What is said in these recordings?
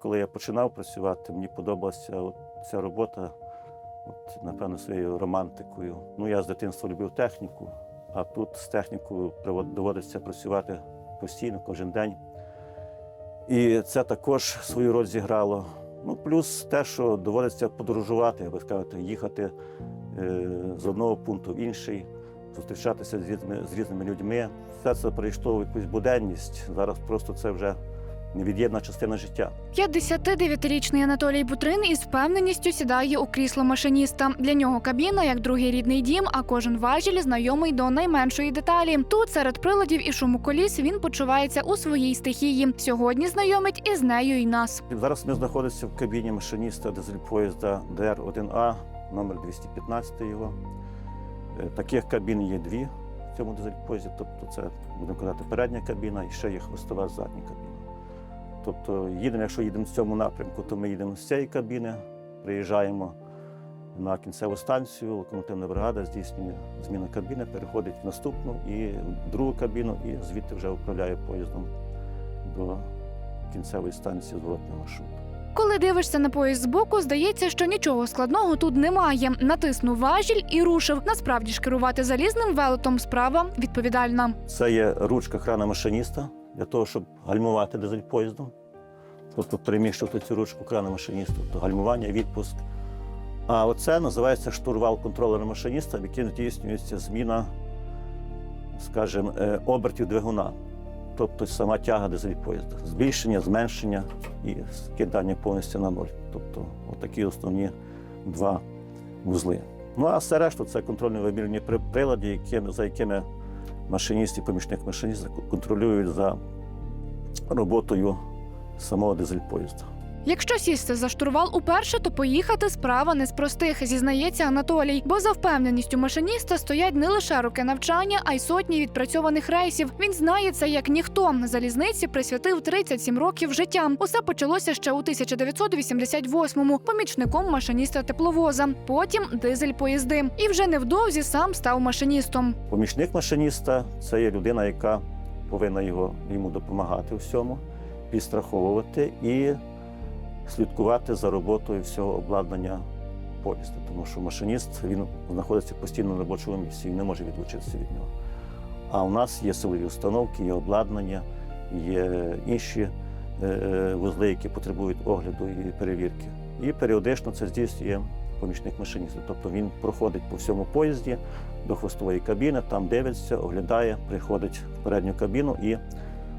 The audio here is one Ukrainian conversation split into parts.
коли я починав працювати, мені подобалася ця робота, от, напевно, своєю романтикою. Ну, я з дитинства любив техніку, а тут з технікою доводиться працювати постійно, кожен день. І це також свою роль зіграло. Ну, плюс те, що доводиться подорожувати, як би сказати, їхати е, з одного пункту в інший, зустрічатися з різними, з різними людьми. Все це перейшло в якусь буденність. Зараз просто це вже невід'ємна частина життя. 59-річний Анатолій Бутрин із впевненістю сідає у крісло машиніста. Для нього кабіна як другий рідний дім, а кожен важіль знайомий до найменшої деталі. Тут серед приладів і шуму коліс він почувається у своїй стихії. Сьогодні знайомить із нею і нас. Зараз ми знаходимося в кабіні машиніста дизель-поїзда ДР-1А, номер 215 його. Е, Таких кабін є дві в цьому дизель-поїзді, тобто це, будемо казати, передня кабіна і ще є хвостова задня кабіна. Тобто їдемо, якщо їдемо в цьому напрямку, то ми їдемо з цієї кабіни, приїжджаємо на кінцеву станцію, локомотивна бригада здійснює зміну кабіни, переходить в наступну і в другу кабіну, і звідти вже управляє поїздом до кінцевої станції зворотного маршруту. Коли дивишся на поїзд збоку, здається, що нічого складного тут немає. Натиснув важіль і рушив. Насправді ж керувати залізним велетом справа відповідальна. Це є ручка крана машиніста для того, щоб гальмувати дизель поїздом. Тобто переміщувати цю ручку крана машиніста, тобто гальмування, відпуск. А оце називається штурвал контролера машиніста, в яким здійснюється зміна, скажімо, е, обертів двигуна. Тобто сама тяга дизель поїзда. Збільшення, зменшення і скидання повністю на ноль. Тобто отакі основні два вузли. Ну а все решту це контрольно-вимірні при- прилади, за якими машиніст і помічник машиніста контролюють за роботою самого дизель-поїзда. Якщо сісти за штурвал уперше, то поїхати справа не з простих, зізнається Анатолій. Бо за впевненістю машиніста стоять не лише роки навчання, а й сотні відпрацьованих рейсів. Він знає це як ніхто. Залізниці присвятив 37 років життя. Усе почалося ще у 1988-му помічником машиніста тепловоза. Потім дизель поїзди. І вже невдовзі сам став машиністом. Помічник машиніста це є людина, яка повинна його, йому допомагати всьому, підстраховувати і слідкувати за роботою всього обладнання поїзда. Тому що машиніст він знаходиться постійно на робочому місці, він не може відлучитися від нього. А у нас є силові установки, є обладнання, є інші е, вузли, які потребують огляду і перевірки. І періодично це здійснює помічник машиніста. Тобто він проходить по всьому поїзді до хвостової кабіни, там дивиться, оглядає, приходить в передню кабіну і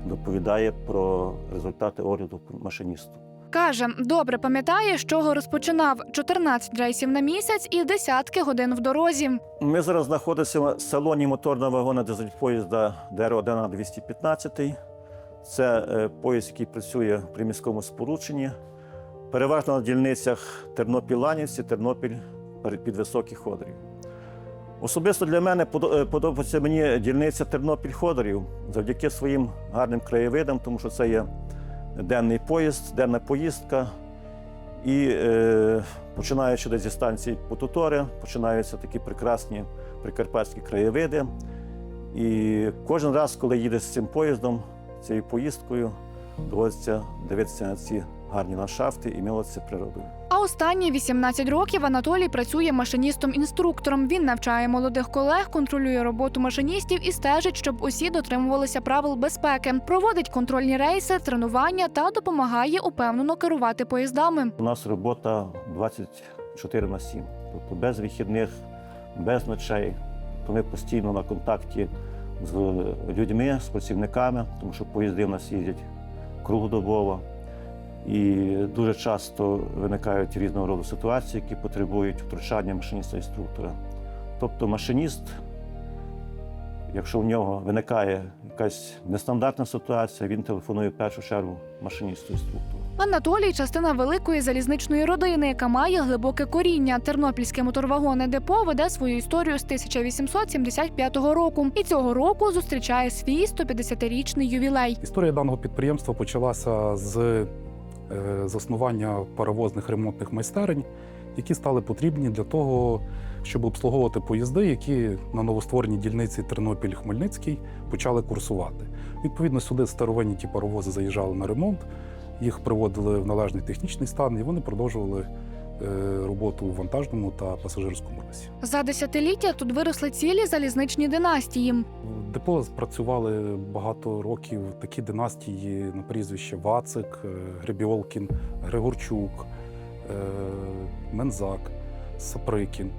доповідає про результати огляду машиністу. Каже, добре пам'ятає, з чого розпочинав 14 рейсів на місяць і десятки годин в дорозі. Ми зараз знаходимося в салоні моторного вагона дизель-поїзда ДР-1 215. Це е, поїзд, який працює при міському сполученні. Переважно на дільницях Тернопіль-Ланівці, Тернопіль під високих ходорів. Особисто для мене е, подобається мені дільниця Тернопіль-Ходорів завдяки своїм гарним краєвидам, тому що це є денний поїзд, денна поїздка. І е, починаючи десь зі станції Потутори, починаються такі прекрасні прикарпатські краєвиди. І кожен раз, коли їдеш з цим поїздом, цією поїздкою, доводиться дивитися на ці гарні ландшафти і милуватися природою. А останні 18 років Анатолій працює машиністом-інструктором. Він навчає молодих колег, контролює роботу машиністів і стежить, щоб усі дотримувалися правил безпеки. Проводить контрольні рейси, тренування та допомагає упевнено керувати поїздами. У нас робота 24 на 7, тобто без вихідних, без ночей. То ми постійно на контакті з людьми, з працівниками, тому що поїзди в нас їздять круглодобово. І дуже часто виникають різного роду ситуації, які потребують втручання машиніста-інструктора. Тобто машиніст, якщо в нього виникає якась нестандартна ситуація, він телефонує в першу чергу машиністу-інструктору. Анатолій частина великої залізничної родини, яка має глибоке коріння. Тернопільське моторвагонне депо веде свою історію з 1875 року. І цього року зустрічає свій 150-річний ювілей. Історія даного підприємства почалася з заснування паровозних ремонтних майстерень, які стали потрібні для того, щоб обслуговувати поїзди, які на новоствореній дільниці Тернопіль-Хмельницький почали курсувати. Відповідно, сюди старовинні ті паровози заїжджали на ремонт, їх приводили в належний технічний стан, і вони продовжували е, роботу у вантажному та пасажирському русі. За десятиліття тут виросли цілі залізничні династії. В депо працювали багато років такі династії на прізвище Вацик, е, Гребіолкін, Григорчук, е, Мензак, Саприкін,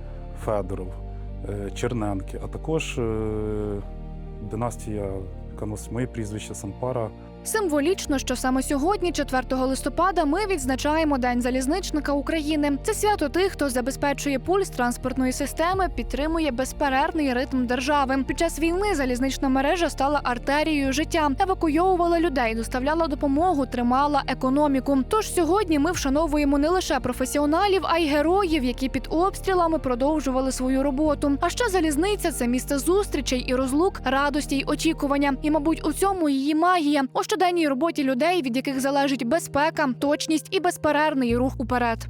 Федоров, е, Черненки, а також е, династія, яка носить моє прізвище Сампара. Символічно, що саме сьогодні, 4 листопада, ми відзначаємо День залізничника України. Це свято тих, хто забезпечує пульс транспортної системи, підтримує безперервний ритм держави. Під час війни залізнична мережа стала артерією життя, евакуйовувала людей, доставляла допомогу, тримала економіку. Тож сьогодні ми вшановуємо не лише професіоналів, а й героїв, які під обстрілами продовжували свою роботу. А ще залізниця це місце зустрічей і розлук, радості й очікування. І, мабуть, у цьому її магія щоденній роботі людей, від яких залежить безпека, точність і безперервний рух уперед.